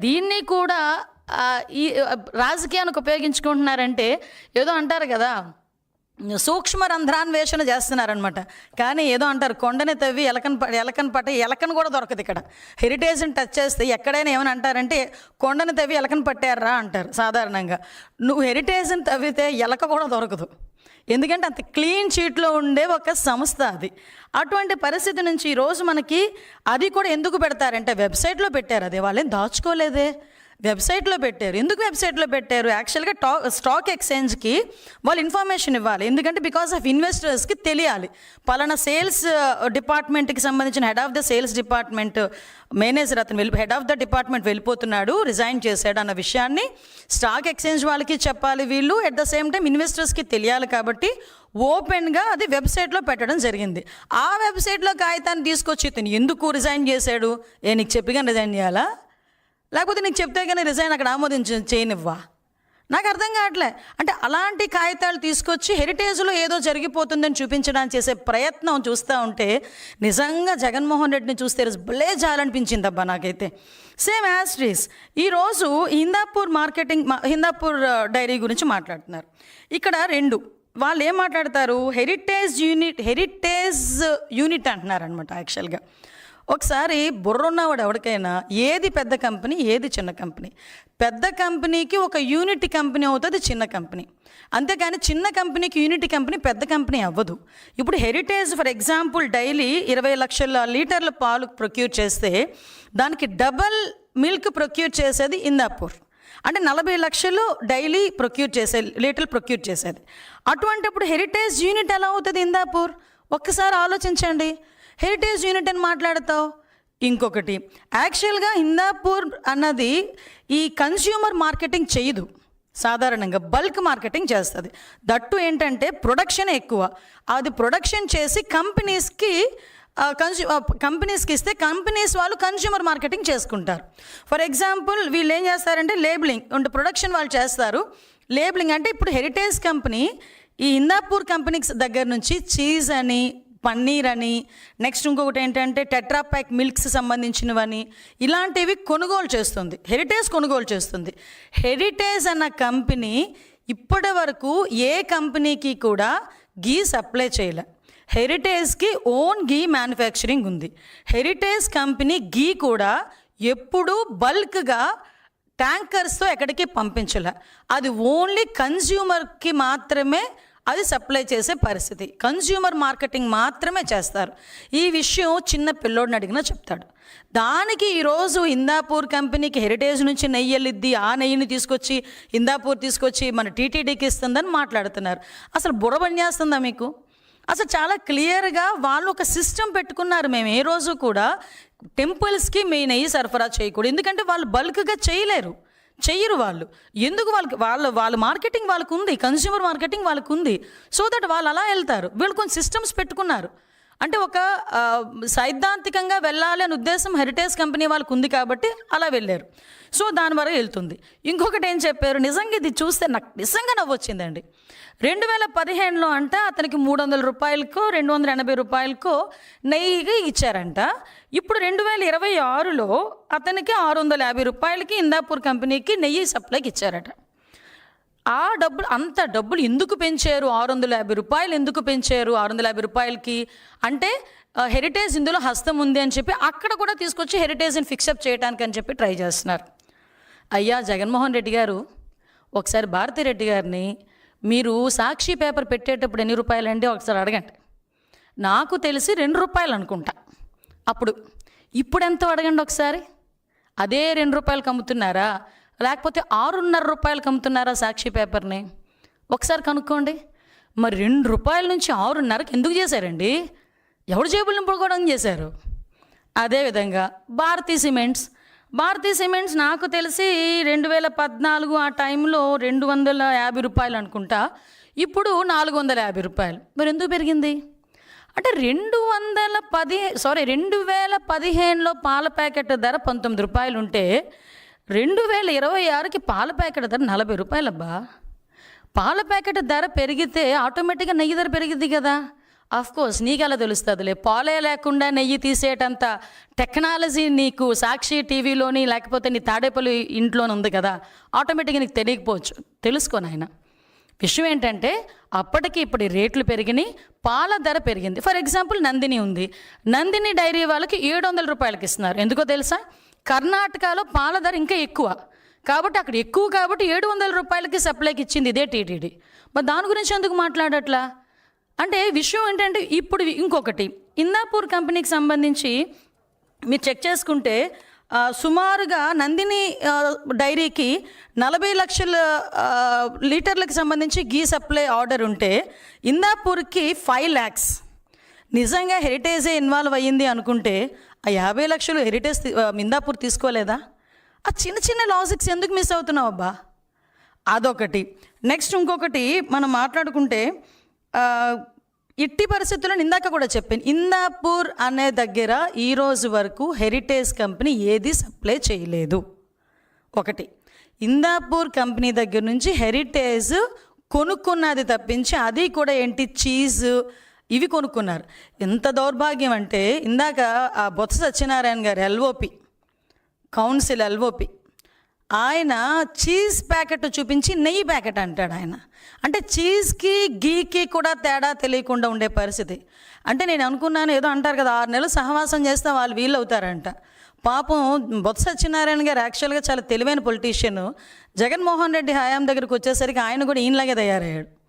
దీన్ని కూడా ఈ రాజకీయానికి ఉపయోగించుకుంటున్నారంటే ఏదో అంటారు కదా సూక్ష్మ రంధ్రాన్వేషణ చేస్తున్నారనమాట కానీ ఏదో అంటారు కొండని తవ్వి ఎలకన్ ప- ఎలకన్ పట్టి ఎలకన్ కూడా దొరకదు ఇక్కడ. హెరిటేజ్ని టచ్ చేస్తే ఎక్కడైనా ఏమని అంటారంటే కొండని తవ్వి ఎలకన్ పట్టారా అంటారు సాధారణంగా. నువ్వు హెరిటేజ్ని తవ్వితే ఎలక కూడా దొరకదు. ఎందుకంటే అంత క్లీన్ షీట్లో ఉండే ఒక సంస్థ అది. అటువంటి పరిస్థితి నుంచి ఈరోజు మనకి అది కూడా ఎందుకు పెడతారంటే వెబ్సైట్లో పెట్టారు. అది వాళ్ళేం దాచుకోలేదే. వెబ్సైట్లో పెట్టారు. ఎందుకు వెబ్సైట్లో పెట్టారు? యాక్చువల్గా టాక్ స్టాక్ ఎక్స్చేంజ్కి వాళ్ళు ఇన్ఫర్మేషన్ ఇవ్వాలి. ఎందుకంటే బికాస్ ఆఫ్ ఇన్వెస్టర్స్కి తెలియాలి. పలానా సేల్స్ డిపార్ట్మెంట్కి సంబంధించిన head of the sales department manager అతను వెళ్ళి హెడ్ ఆఫ్ ద డిపార్ట్మెంట్ వెళ్ళిపోతున్నాడు రిజైన్ చేశాడు అన్న విషయాన్ని స్టాక్ ఎక్స్చేంజ్ వాళ్ళకి చెప్పాలి వీళ్ళు. ఎట్ ద సేమ్ టైం ఇన్వెస్టర్స్కి తెలియాలి కాబట్టి ఓపెన్గా అది వెబ్సైట్లో పెట్టడం జరిగింది. ఆ వెబ్సైట్లో కాగితాన్ని తీసుకొచ్చి ఇతను ఎందుకు రిజైన్ చేశాడు? ఏ నీకు చెప్పిగా రిజైన్ చేయాలా? లేకపోతే నీకు చెప్తే కానీ రిజైన్ అక్కడ ఆమోదించ చేయనివ్వా? నాకు అర్థం కావట్లే. అంటే అలాంటి కాగితాలు తీసుకొచ్చి హెరిటేజ్లో ఏదో జరిగిపోతుందని చూపించడానికి చేసే ప్రయత్నం చూస్తూ ఉంటే నిజంగా జగన్మోహన్ రెడ్డిని చూస్తే భలే జాలనిపించింది అబ్బా నాకైతే. సేమ్ యాస్ట్రీస్ ఈరోజు హిందాపూర్ మార్కెటింగ్ హిందాపూర్ డైరీ గురించి మాట్లాడుతున్నారు. ఇక్కడ రెండు. వాళ్ళు ఏం మాట్లాడతారు? హెరిటేజ్ యూనిట్ హెరిటేజ్ యూనిట్ అంటున్నారనమాట యాక్చువల్గా ఒకసారి బుర్ర ఉన్నవాడు ఎవరికైనా ఏది పెద్ద కంపెనీ ఏది చిన్న కంపెనీ. పెద్ద కంపెనీకి ఒక యూనిట్ కంపెనీ అవుతుంది చిన్న కంపెనీ. అంతేకాని చిన్న కంపెనీకి యూనిట్ కంపెనీ పెద్ద కంపెనీ అవ్వదు. ఇప్పుడు హెరిటేజ్ ఫర్ ఎగ్జాంపుల్ డైలీ ఇరవై లక్షల లీటర్ల పాలు ప్రొక్యూర్ చేస్తే దానికి డబల్ మిల్క్ ప్రొక్యూర్ చేసేది ఇందాపూర్. అంటే నలభై లక్షలు డైలీ ప్రొక్యూర్ చేసే లీటర్లు ప్రొక్యూర్ చేసేది. అటువంటిప్పుడు హెరిటేజ్ యూనిట్ ఎలా అవుతుంది ఇందాపూర్? ఒక్కసారి ఆలోచించండి. హెరిటేజ్ యూనిట్ అని మాట్లాడతావు? ఇంకొకటి యాక్చువల్గా హిందాపూర్ అన్నది ఈ కన్స్యూమర్ మార్కెటింగ్ చేయదు. సాధారణంగా బల్క్ మార్కెటింగ్ చేస్తుంది. దట్టు ఏంటంటే ప్రొడక్షన్ ఎక్కువ. అది ప్రొడక్షన్ చేసి కంపెనీస్కి కన్స్యూ కంపెనీస్కి ఇస్తే కంపెనీస్ వాళ్ళు కన్స్యూమర్ మార్కెటింగ్ చేసుకుంటారు. ఫర్ ఎగ్జాంపుల్ వీళ్ళు ఏం చేస్తారంటే లేబులింగ్ అంటే ప్రొడక్షన్ వాళ్ళు చేస్తారు. లేబులింగ్ అంటే ఇప్పుడు హెరిటేజ్ కంపెనీ ఈ ఇందాపూర్ కంపెనీస్ దగ్గర నుంచి చీజ్ అని పన్నీర్ అని నెక్స్ట్ ఇంకొకటి ఏంటంటే టెట్రాప్యాక్ మిల్క్స్ సంబంధించినవని ఇలాంటివి కొనుగోలు చేస్తుంది. హెరిటేజ్ కొనుగోలు చేస్తుంది. హెరిటేజ్ అన్న కంపెనీ ఇప్పటి వరకు ఏ కంపెనీకి కూడా గీ సప్లై చేయలే. హెరిటేజ్కి ఓన్ గీ మ్యానుఫ్యాక్చరింగ్ ఉంది. హెరిటేజ్ కంపెనీ గీ కూడా ఎప్పుడూ బల్క్గా ట్యాంకర్స్తో ఎక్కడికి పంపించలే. అది ఓన్లీ కన్జ్యూమర్కి మాత్రమే అది సప్లై చేసే పరిస్థితి. కన్జ్యూమర్ మార్కెటింగ్ మాత్రమే చేస్తారు. ఈ విషయం చిన్న పిల్లోడిని అడిగినా చెప్తాడు. దానికి ఈరోజు ఇందాపూర్ కంపెనీకి హెరిటేజ్ నుంచి నెయ్యి వెళ్ళిద్ది ఆ నెయ్యిని తీసుకొచ్చి ఇందాపూర్ తీసుకొచ్చి మన టీటీడీకి ఇస్తుందని మాట్లాడుతున్నారు. అసలు బుర్ర పనిచేస్తుందా మీకు? అసలు చాలా క్లియర్గా వాళ్ళు ఒక సిస్టమ్ పెట్టుకున్నారు. మేము ఏ రోజు కూడా టెంపుల్స్కి మీ నెయ్యి సరఫరా చేయకూడదు. ఎందుకంటే వాళ్ళు బల్క్గా చేయలేరు. చెయ్యరు వాళ్ళు. ఎందుకు వాళ్ళకి వాళ్ళ వాళ్ళ మార్కెటింగ్ వాళ్ళకు ఉంది కన్స్యూమర్ మార్కెటింగ్ వాళ్ళకు ఉంది సో దట్ వాళ్ళు అలా వెళ్తారు. వీళ్ళు కొన్ని సిస్టమ్స్ పెట్టుకున్నారు. అంటే ఒక సైద్ధాంతికంగా వెళ్ళాలి అనే ఉద్దేశం హెరిటేజ్ కంపెనీ వాళ్ళకు ఉంది కాబట్టి అలా వెళ్ళారు. సో దాని వరకు వెళ్తుంది. ఇంకొకటి ఏం చెప్పారు? నిజంగా ఇది చూస్తే నాకు నిజంగా నవ్వు వచ్చిందండి. రెండు వేల పదిహేనులో అంటే అతనికి మూడు వందల రూపాయలకో రెండు వందల ఎనభై రూపాయలకో నెయ్యిగా ఇచ్చారంట. ఇప్పుడు రెండు వేల ఇరవై ఆరులో అతనికి ఆరు వందల యాభై రూపాయలకి ఇందాపూర్ కంపెనీకి నెయ్యి సప్లైకి ఇచ్చారట. ఆ డబ్బులు అంత డబ్బులు ఎందుకు పెంచారు? ఆరు వందల యాభై రూపాయలు ఎందుకు పెంచారు? ఆరు వందల యాభై రూపాయలకి అంటే హెరిటేజ్ ఇందులో హస్తం ఉంది అని చెప్పి అక్కడ కూడా తీసుకొచ్చి హెరిటేజ్ని ఫిక్సప్ చేయడానికి అని చెప్పి ట్రై చేస్తున్నారు. అయ్యా జగన్మోహన్ రెడ్డి గారు ఒకసారి భారతిరెడ్డి గారిని మీరు సాక్షి పేపర్ పెట్టేటప్పుడు ఎన్ని రూపాయలండి? ఒకసారి అడగండి. నాకు తెలిసి రెండు రూపాయలు అనుకుంటా. అప్పుడు ఇప్పుడు ఎంతో అడగండి ఒకసారి. అదే రెండు రూపాయలకు అమ్ముతున్నారా? లేకపోతే ఆరున్నర రూపాయలకు అమ్ముతున్నారా సాక్షి పేపర్ని? ఒకసారి కనుక్కోండి. మరి రెండు రూపాయల నుంచి ఆరున్నరకి ఎందుకు చేశారండి? ఎవడు జేబులు నింపుకోవడం చేశారు? అదేవిధంగా భారతీ సిమెంట్స్. భారతీ సిమెంట్స్ నాకు తెలిసి రెండు వేల పద్నాలుగు ఆ టైంలో రెండు వందల యాభై రూపాయలు అనుకుంటా. ఇప్పుడు నాలుగు వందల యాభై రూపాయలు. మరి ఎందుకు పెరిగింది? అంటే రెండు వందల పది సారీ రెండు వేల పదిహేనులో పాల ప్యాకెట్ ధర పంతొమ్మిది రూపాయలు ఉంటే రెండు వేల ఇరవై ఆరుకి పాల ప్యాకెట్ ధర నలభై రూపాయలబ్బా. పాల ప్యాకెట్ ధర పెరిగితే ఆటోమేటిక్గా నెయ్యి ధర పెరిగిద్ది కదా. ఆఫ్ కోర్స్ నీకు ఎలా తెలుస్తుందిలే. పాలే లేకుండా నెయ్యి తీసేటంత టెక్నాలజీ నీకు సాక్షి టీవీలోని లేకపోతే నీ తాడేపల్లి ఇంట్లోనే ఉంది కదా ఆటోమేటిక్గా నీకు తెలియకపోవచ్చు. తెలుసుకో నాయన. విషయం ఏంటంటే అప్పటికి ఇప్పుడు రేట్లు పెరిగినాయి పాల ధర పెరిగింది. ఫర్ ఎగ్జాంపుల్ నందిని ఉంది. నందిని డైరీ వాళ్ళకి ఏడు వందల రూపాయలకి ఇస్తున్నారు. ఎందుకో తెలుసా? కర్ణాటకలో పాల ధర ఇంకా ఎక్కువ. కాబట్టి అక్కడ ఎక్కువ కాబట్టి ఏడు వందల రూపాయలకి సప్లైకి ఇచ్చింది ఇదే టీటీడీ. మరి దాని గురించి ఎందుకు మాట్లాడట్లా? అంటే విషయం ఏంటంటే ఇప్పుడు ఇంకొకటి. ఇందాపూర్ కంపెనీకి సంబంధించి మీరు చెక్ చేసుకుంటే సుమారుగా నందిని డైరీకి నలభై లక్షల లీటర్లకు సంబంధించి గీ సప్లై ఆర్డర్ ఉంటే ఇందాపూర్కి ఫైవ్ ల్యాక్స్. నిజంగా హెరిటేజే ఇన్వాల్వ్ అయ్యింది అనుకుంటే ఆ యాభై లక్షలు హెరిటేజ్ ఇందాపూర్ తీసుకోలేదా? ఆ చిన్న చిన్న లాజిక్స్ ఎందుకు మిస్ అవుతున్నావు అబ్బా? అదొకటి. నెక్స్ట్ ఇంకొకటి మనం మాట్లాడుకుంటే ఇట్టి పరిస్థితుల్లో ఇందాక కూడా చెప్పాను ఇందాపూర్ అనే దగ్గర ఈరోజు వరకు హెరిటేజ్ కంపెనీ ఏది సప్లై చేయలేదు. ఒకటి. ఇందాపూర్ కంపెనీ దగ్గర నుంచి హెరిటేజ్ కొనుక్కున్నది తప్పించి అది కూడా ఏంటి? చీజ్ ఇవి కొనుక్కున్నారు. ఎంత దౌర్భాగ్యం అంటే ఇందాక ఆ Botsa Satyanarayana garu LOP council LOP ఆయన చీజ్ ప్యాకెట్ చూపించి నెయ్యి ప్యాకెట్ అంటాడు ఆయన. అంటే చీజ్కి గీకి కూడా తేడా తెలియకుండా ఉండే పరిస్థితి. అంటే నేను అనుకున్నాను ఏదో అంటారు కదా ఆరు నెలలు సహవాసం చేస్తే వాళ్ళు వీళ్ళు అవుతారంట పాపం బొత్స సత్యనారాయణ గారు యాక్చువల్గా చాలా తెలివైన పొలిటీషియన్ జగన్మోహన్ రెడ్డి హయాం దగ్గరికి వచ్చేసరికి ఆయన కూడా ఈయనలాగే తయారయ్యాడు.